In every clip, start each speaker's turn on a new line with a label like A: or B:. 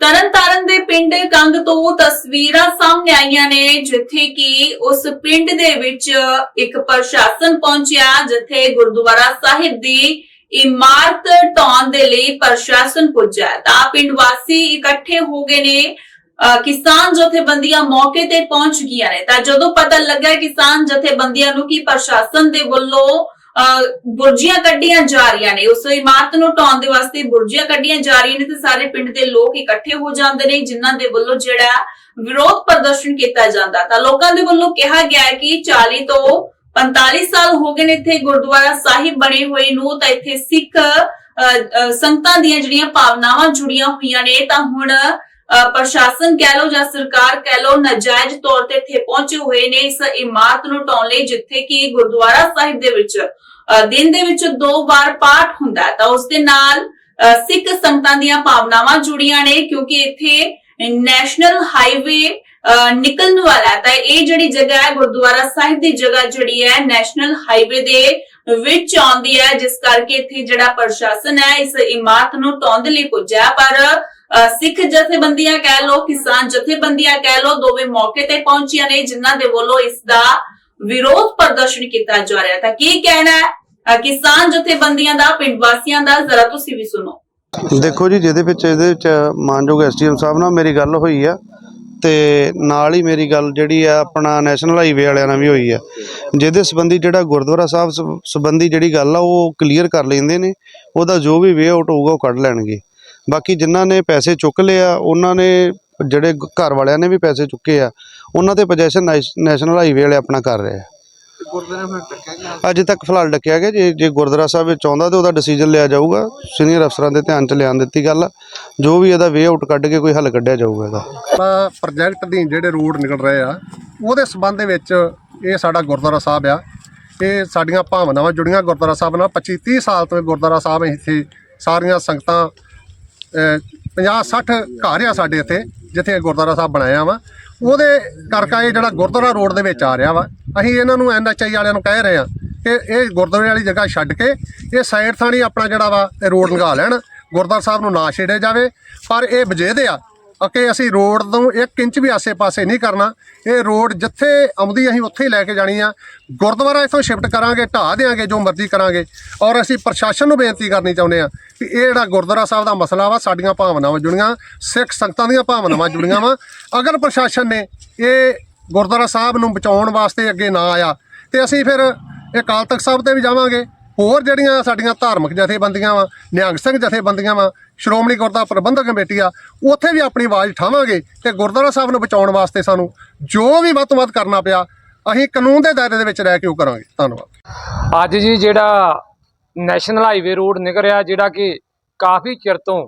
A: ਤਰਨਤਾਰਨ ਦੇ ਪਿੰਡ ਕੰਗ ਤੋਂ ਤਸਵੀਰਾਂ ਸਾਹਮਣੇ ਆਈਆਂ ਨੇ, ਜਿੱਥੇ ਕਿ ਉਸ ਪਿੰਡ ਦੇ ਵਿੱਚ ਇੱਕ ਪ੍ਰਸ਼ਾਸਨ ਪਹੁੰਚਿਆ, ਜਿੱਥੇ ਗੁਰਦੁਆਰਾ ਸਾਹਿਬ ਦੀ ਇਮਾਰਤ ਢਾਉਣ ਦੇ ਲਈ ਪ੍ਰਸ਼ਾਸਨ ਪੁੱਜਾ ਤਾਂ ਪਿੰਡ ਵਾਸੀ ਇਕੱਠੇ ਹੋ ਗਏ ਨੇ। ਅਹ ਕਿਸਾਨ ਜਥੇਬੰਦੀਆਂ ਮੌਕੇ ਤੇ ਪਹੁੰਚ ਗਈਆਂ ਨੇ। ਤਾਂ ਜਦੋਂ ਪਤਾ ਲੱਗਾ ਕਿਸਾਨ ਜਥੇਬੰਦੀਆਂ ਨੂੰ ਕਿ ਪ੍ਰਸ਼ਾਸਨ ਦੇ ਵੱਲੋਂ ਬੁਰਜੀਆਂ ਕੱਢੀਆਂ ਜਾ ਰਹੀਆਂ ਨੇ। ਉਸ ਇਮਾਰਤ ਨੂੰ ਢਾਉਣ ਦੇ ਵਾਸਤੇ ਬੁਰਜੀਆਂ ਕੱਢੀਆਂ ਜਾ ਰਹੀਆਂ ਨੇ ਤੇ ਸਾਰੇ ਪਿੰਡ ਦੇ ਲੋਕ ਇਕੱਠੇ ਹੋ ਜਾਂਦੇ ਨੇ ਜਿਨ੍ਹਾਂ ਦੇ ਵੱਲੋਂ ਜਿਹੜਾ ਵਿਰੋਧ ਪ੍ਰਦਰਸ਼ਨ ਕੀਤਾ ਜਾਂਦਾ। ਤਾਂ ਲੋਕਾਂ ਦੇ ਵੱਲੋਂ ਕਿਹਾ ਗਿਆ ਹੈ ਕਿ 40 ਤੋਂ 45 ਸਾਲ ਹੋ ਗਏ ਨੇ ਇੱਥੇ ਗੁਰਦੁਆਰਾ ਸਾਹਿਬ ਬਣੇ ਹੋਏ ਨੂੰ ਤਾਂ ਇੱਥੇ ਸਿੱਖ ਅਹ, ਸੰਗਤਾਂ ਦੀਆਂ ਜਿਹੜੀਆਂ ਭਾਵਨਾਵਾਂ ਜੁੜੀਆਂ ਹੋਈਆਂ ਨੇ ਤਾਂ ਹੁਣ ਪ੍ਰਸ਼ਾਸਨ ਕਹਿ ਲੋ ਜਾਂ ਸਰਕਾਰ ਕਹਿ ਲੋ ਨਾਜਾਇਜ਼ ਤੌਰ ਤੇ ਇੱਥੇ ਪਹੁੰਚੇ ਹੋਏ ਨੇ ਇਸ ਇਮਾਰਤ ਨੂੰ ਢਾਉਣ ਲਈ ਜਿੱਥੇ ਕਿ ਗੁਰਦੁਆਰਾ ਸਾਹਿਬ ਦੇ ਵਿੱਚ ਦਿਨ ਦੇ ਵਿੱਚ ਦੋ ਵਾਰ ਪਾਠ ਹੁੰਦਾ ਹੈ। ਤਾਂ ਉਸ ਦੇ ਨਾਲ ਸਿੱਖ ਸੰਗਤਾਂ ਦੀਆਂ ਭਾਵਨਾਵਾਂ ਜੁੜੀਆਂ ਨੇ ਕਿਉਂਕਿ ਇੱਥੇ ਨੈਸ਼ਨਲ ਹਾਈਵੇ ਅਹ, ਨਿਕਲਣ ਵਾਲਾ ਤਾਂ ਇਹ ਜਿਹੜੀ ਜਗ੍ਹਾ ਹੈ ਗੁਰਦੁਆਰਾ ਸਾਹਿਬ ਦੀ ਜਗ੍ਹਾ ਜਿਹੜੀ ਹੈ ਨੈਸ਼ਨਲ ਹਾਈਵੇ ਦੇ ਵਿੱਚ ਆਉਂਦੀ ਹੈ ਜਿਸ ਕਰਕੇ ਇੱਥੇ ਜਿਹੜਾ ਪ੍ਰਸ਼ਾਸਨ ਹੈ ਇਸ ਇਮਾਰਤ ਨੂੰ ਢਾਉਣ ਦੇ ਲਈ ਪੁੱਜਿਆ ਪਰ ਸਿੱਖ ਜਥੇਬੰਦੀਆਂ ਕਹਿ ਲੋ ਕਿਸਾਨ ਜਥੇਬੰਦੀਆਂ ਕਹਿ ਲੋ ਦੋਵੇਂ ਮੌਕੇ ਤੇ ਪਹੁੰਚੀਆਂ ਨੇ, ਜਿਨ੍ਹਾਂ ਦੇ ਵੱਲੋਂ ਇਸ ਦਾ ਵਿਰੋਧ ਪ੍ਰਦਰਸ਼ਨ ਕੀਤਾ ਜਾ ਰਿਹਾ ਤਾਂ ਕੀ ਕਹਿਣਾ ਹੈ? ਕਿਸਾਨ ਜਥੇਬੰਦੀਆਂ ਦਾ, ਪਿੰਡ ਵਾਸੀਆਂ ਦਾ, ਜ਼ਰਾ ਤੁਸੀਂ ਵੀ ਸੁਣੋ।
B: ਦੇਖੋ ਜੀ, ਜਿਹਦੇ ਵਿੱਚ ਇਹਦੇ ਵਿੱਚ ਮਾਨਯੋਗ ਐਸਡੀਐਮ ਸਾਹਿਬ ਨਾਲ ਮੇਰੀ ਗੱਲ ਹੋਈ ਆ, ਤੇ ਨਾਲ ਹੀ ਮੇਰੀ ਗੱਲ ਜਿਹੜੀ ਆ, ਆਪਣਾ ਨੈਸ਼ਨਲ ਹਾਈਵੇ ਵਾਲਿਆਂ ਨਾਲ ਵੀ ਹੋਈ ਆ। ਜਿਹਦੇ ਸੰਬੰਧੀ ਜਿਹੜਾ ਗੁਰਦੁਆਰਾ ਸਾਹਿਬ ਸਬ- ਸੰਬੰਧੀ ਜਿਹੜੀ ਗੱਲ ਆ, ਉਹ ਕਲੀਅਰ ਕਰ ਲੈਂਦੇ ਨੇ, ਉਹਦਾ ਜੋ ਵੀ ਵੇ ਆਊਟ ਹੋਊਗਾ, ਉਹ ਕੱਢ ਲੈਣਗੇ। ਬਾਕੀ ਜਿਨ੍ਹਾਂ ਨੇ ਪੈਸੇ ਚੁੱਕ ਲਏ ਆ, ਉਹਨਾਂ ਨੇ ਜਿਹੜੇ ਘਰ ਵਾਲਿਆਂ ਨੇ ਵੀ ਪੈਸੇ ਚੁੱਕੇ ਆ, ਉਹਨਾਂ ਤੇ ਪੋਜੈਸ਼ਨ ਨੈਸ਼ਨਲ ਹਾਈਵੇ ਵਾਲੇ ਆਪਣਾ ਕਰ ਰਹੇ ਆ ਅਜੇ ਤੱਕ ਫਿਲਹਾਲ ਡੱਕਿਆ ਗਿਆ, ਜੇ ਜੇ ਗੁਰਦੁਆਰਾ ਸਾਹਿਬ ਵਿੱਚ ਆਉਂਦਾ ਤੇ ਉਹਦਾ ਡਿਸੀਜਨ ਲਿਆ ਜਾਊਗਾ, ਸੀਨੀਅਰ ਅਫਸਰਾਂ ਦੇ ਧਿਆਨ 'ਚ ਲਿਆਉਣ ਦਿੱਤੀ ਗੱਲ ਆ। ਜੋ ਵੀ ਇਹਦਾ ਵੇ ਆਊਟ ਕੱਢ ਕੇ ਕੋਈ ਹੱਲ ਕੱਢਿਆ ਜਾਊਗਾ ਇਹਦਾ
C: ਤਾਂ ਪ੍ਰੋਜੈਕਟ ਦੀ ਜਿਹੜੇ ਰੂਟ ਨਿਕਲ ਰਹੇ ਆ, ਉਹਦੇ ਸਬੰਧ ਦੇ ਵਿੱਚ ਇਹ ਸਾਡਾ ਗੁਰਦੁਆਰਾ ਸਾਹਿਬ ਆ, ਇਹ ਸਾਡੀਆਂ ਭਾਵਨਾਵਾਂ ਜੁੜੀਆਂ ਗੁਰਦੁਆਰਾ ਸਾਹਿਬ ਨਾਲ 25 30 ਸਾਲ ਤੋਂ ਗੁਰਦੁਆਰਾ ਸਾਹਿਬ ਇੱਥੇ ਸਾਰੀਆਂ ਸੰਗਤਾਂ 50 60 ਘਰ ਆ ਸਾਡੇ ਇੱਥੇ, ਜਿੱਥੇ ਇਹ ਗੁਰਦੁਆਰਾ ਸਾਹਿਬ ਬਣਾਇਆ ਵਾ। ਉਹਦੇ ਕਰਕੇ ਇਹ ਜਿਹੜਾ ਗੁਰਦੁਆਰਾ ਰੋਡ ਦੇ ਵਿੱਚ ਆ ਰਿਹਾ ਵਾ। ਅਸੀਂ ਇਹਨਾਂ ਨੂੰ ਐਨਐਚਆਈ ਵਾਲਿਆਂ ਨੂੰ ਕਹਿ ਰਹੇ ਆ ਕਿ ਇਹ ਗੁਰਦੁਆਰੇ ਵਾਲੀ ਜਗ੍ਹਾ ਛੱਡ ਕੇ ਇਹ ਸਾਈਡ ਥਾਣੀ ਆਪਣਾ ਜਿਹੜਾ ਵਾ, ਇਹ ਰੋਡ ਲਗਾ ਲੈਣ। ਗੁਰਦੁਆਰਾ ਸਾਹਿਬ ਨੂੰ ਨਾ ਛੇੜਿਆ ਜਾਵੇ। ਪਰ ਇਹ ਵਜੇਦੇ ਆ ਕਿ ਅਸੀਂ ਰੋਡ ਤੋਂ 1 ਇੰਚ ਵੀ ਆਸੇ-ਪਾਸੇ ਨਹੀਂ ਕਰਨਾ। ਇਹ ਰੋਡ ਜਿੱਥੇ ਆਉਂਦੀ ਅਸੀਂ ਉੱਥੇ ਹੀ ਲੈ ਕੇ ਜਾਣੀ ਆ। ਗੁਰਦੁਆਰਾ ਇਥੋਂ ਸ਼ਿਫਟ ਕਰਾਂਗੇ, ਢਾਹ ਦੇਾਂਗੇ ਜੋ ਮਰਜ਼ੀ ਕਰਾਂਗੇ। ਔਰ ਅਸੀਂ ਪ੍ਰਸ਼ਾਸਨ ਨੂੰ ਬੇਨਤੀ ਕਰਨੀ ਚਾਹੁੰਦੇ ਆ ਕਿ ਇਹ ਜਿਹੜਾ ਗੁਰਦੁਆਰਾ ਸਾਹਿਬ ਦਾ ਮਸਲਾ ਵਾ, ਸਾਡੀਆਂ ਭਾਵਨਾਵਾਂ ਜੁੜੀਆਂ, ਸਿੱਖ ਸੰਗਤਾਂ ਦੀਆਂ ਭਾਵਨਾਵਾਂ ਜੁੜੀਆਂ ਵਾ। ਅਗਰ ਪ੍ਰਸ਼ਾਸਨ ਨੇ ਇਹ ਗੁਰਦੁਆਰਾ ਸਾਹਿਬ ਨੂੰ ਬਚਾਉਣ ਵਾਸਤੇ ਅੱਗੇ ਨਾ ਆਇਆ, ਤੇ ਅਸੀਂ ਫਿਰ ਇਹ ਅਕਾਲ ਤਖਤ ਸਾਹਿਬ ਤੇ ਵੀ ਜਾਵਾਂਗੇ। ਹੋਰ ਜਿਹੜੀਆਂ ਸਾਡੀਆਂ ਧਾਰਮਿਕ ਜਥੇਬੰਦੀਆਂ ਵਾ, ਨਿਹੰਗ ਸਿੰਘ ਜਥੇਬੰਦੀਆਂ ਵਾ, ਸ਼੍ਰੋਮਣੀ ਗੁਰਦੁਆਰਾ ਪ੍ਰਬੰਧਕ ਕਮੇਟੀ ਆ, ਉੱਥੇ ਵੀ ਆਪਣੀ ਆਵਾਜ਼ ਉਠਾਵਾਂਗੇ ਤੇ ਗੁਰਦੁਆਰਾ ਸਾਹਿਬ ਨੂੰ ਬਚਾਉਣ ਵਾਸਤੇ ਸਾਨੂੰ ਜੋ ਵੀ ਵੱਧ ਤੋਂ ਵੱਧ ਕਰਨਾ ਪਿਆ, ਅਸੀਂ ਕਾਨੂੰਨ ਦੇ ਦਾਇਰੇ ਦੇ ਵਿੱਚ ਰਹਿ ਕੇ ਉਹ ਕਰਾਂਗੇ। ਧੰਨਵਾਦ।
D: ਅੱਜ ਜੀ ਜਿਹੜਾ ਨੈਸ਼ਨਲ ਹਾਈਵੇ ਰੋਡ ਨਿਕਲ ਰਿਹਾ ਜਿਹੜਾ ਕਿ ਕਾਫੀ ਚਿਰ ਤੋਂ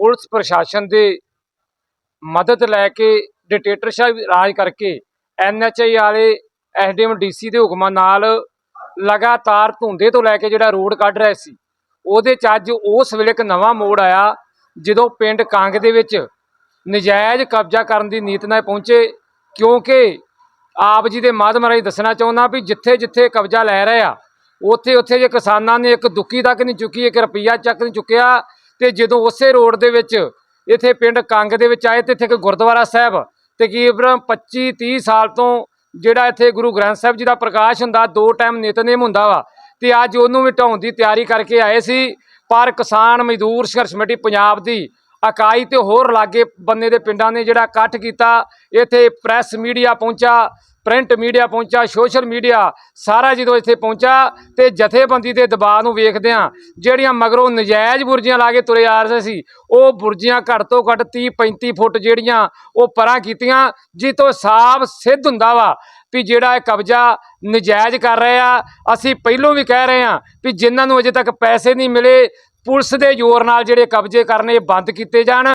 D: ਪੁਲਿਸ ਪ੍ਰਸ਼ਾਸਨ ਦੇ ਮਦਦ ਲੈ ਕੇ ਡਿਕਟੇਟਰਸ਼ਿਪ ਰਾਜ ਕਰਕੇ ਐਨਐਚਆਈ ਵਾਲੇ ਐਸਡੀਐਮ ਡੀਸੀ ਦੇ ਹੁਕਮਾਂ ਨਾਲ ਲਗਾਤਾਰ ਧੁੰਦੇ ਤੋਂ ਲੈ ਕੇ ਜਿਹੜਾ ਰੋਡ ਕੱਢ ਰਹੇ ਸੀ, ਉਹਦੇ ਚ ਅੱਜ ਉਸ ਵੇਲੇ ਇੱਕ ਨਵਾਂ ਮੋੜ ਆਇਆ, ਜਦੋਂ ਪਿੰਡ ਕਾਂਗ ਦੇ ਵਿੱਚ ਨਜਾਇਜ਼ ਕਬਜ਼ਾ ਕਰਨ ਦੀ ਨੀਤ ਨਾਲ ਪਹੁੰਚੇ, ਕਿਉਂਕਿ ਆਪ ਜੀ ਦੇ ਮਾਧਿਅਮ ਰਾਹੀਂ ਦੱਸਣਾ ਚਾਹੁੰਦਾ ਵੀ ਜਿੱਥੇ ਜਿੱਥੇ ਕਬਜ਼ਾ ਲੈ ਰਹੇ ਆ, ਉੱਥੇ ਉੱਥੇ ਜੇ ਕਿਸਾਨਾਂ ਨੇ ਇੱਕ ਦੁੱਕੀ ਤੱਕ ਨਹੀਂ ਚੁੱਕੀ, ਇੱਕ ਰੁਪਈਆ ਚੱਕ ਨਹੀਂ ਚੁੱਕਿਆ, ਤੇ ਜਦੋਂ ਉਸੇ ਰੋਡ ਦੇ ਵਿੱਚ ਇੱਥੇ ਪਿੰਡ ਕੰਗ ਦੇ ਵਿੱਚ ਆਏ, ਤੇ ਇੱਥੇ ਇੱਕ ਗੁਰਦੁਆਰਾ ਸਾਹਿਬ, ਤਕਰੀਬਨ 25 30 ਸਾਲ ਤੋਂ ਜਿਹੜਾ ਇੱਥੇ ਗੁਰੂ ਗ੍ਰੰਥ ਸਾਹਿਬ ਜੀ ਦਾ ਪ੍ਰਕਾਸ਼ ਹੁੰਦਾ, ਦੋ ਟਾਈਮ ਨਿਤਨੇਮ ਹੁੰਦਾ ਵਾ, ਤੇ ਅੱਜ ਉਹਨੂੰ ਵੀ ਢਾਉਣ ਦੀ ਤਿਆਰੀ ਕਰਕੇ ਆਏ ਸੀ, ਪਰ ਕਿਸਾਨ ਮਜ਼ਦੂਰ ਸੰਘਰਸ਼ ਕਮੇਟੀ ਪੰਜਾਬ ਦੀ ਇਕਾਈ ਤੇ ਹੋਰ ਲਾਗੇ ਬੰਨੇ ਦੇ ਪਿੰਡਾਂ ਨੇ ਜਿਹੜਾ ਇਕੱਠ ਕੀਤਾ, ਇੱਥੇ ਪ੍ਰੈਸ ਮੀਡੀਆ ਪਹੁੰਚਾ, ਪ੍ਰਿੰਟ ਮੀਡੀਆ ਪਹੁੰਚਾ, ਸੋਸ਼ਲ ਮੀਡੀਆ ਸਾਰਾ ਜਦੋਂ ਇੱਥੇ ਪਹੁੰਚਾ ਤੇ ਜਥੇਬੰਦੀ ਦੇ ਦਬਾਅ ਨੂੰ ਵੇਖਦਿਆਂ ਜਿਹੜੀਆਂ ਮਗਰੋਂ ਨਜਾਇਜ਼ ਬੁਰਜੀਆਂ ਲਾ ਕੇ ਤੁਰੇ ਆ ਰਹੇ ਸੀ, ਉਹ ਬੁਰਜੀਆਂ ਘੱਟ ਤੋਂ ਘੱਟ 30 35 ਫੁੱਟ ਜਿਹੜੀਆਂ ਉਹ ਪਰਾਂ ਕੀਤੀਆਂ ਜਿੱਤੋਂ ਸਾਫ਼ ਸਿੱਧ ਹੁੰਦਾ ਵਾ ਵੀ ਜਿਹੜਾ ਇਹ ਕਬਜ਼ਾ ਨਜਾਇਜ਼ ਕਰ ਰਹੇ ਆ, ਅਸੀਂ ਪਹਿਲੋਂ ਵੀ ਕਹਿ ਰਹੇ ਆ ਵੀ ਜਿਨ੍ਹਾਂ ਨੂੰ ਅਜੇ ਤੱਕ ਪੈਸੇ ਨਹੀਂ ਮਿਲੇ ਪੁਲਿਸ ਦੇ ਜ਼ੋਰ ਨਾਲ ਜਿਹੜੇ ਕਬਜ਼ੇ ਕਰਨੇ ਬੰਦ ਕੀਤੇ ਜਾਣ।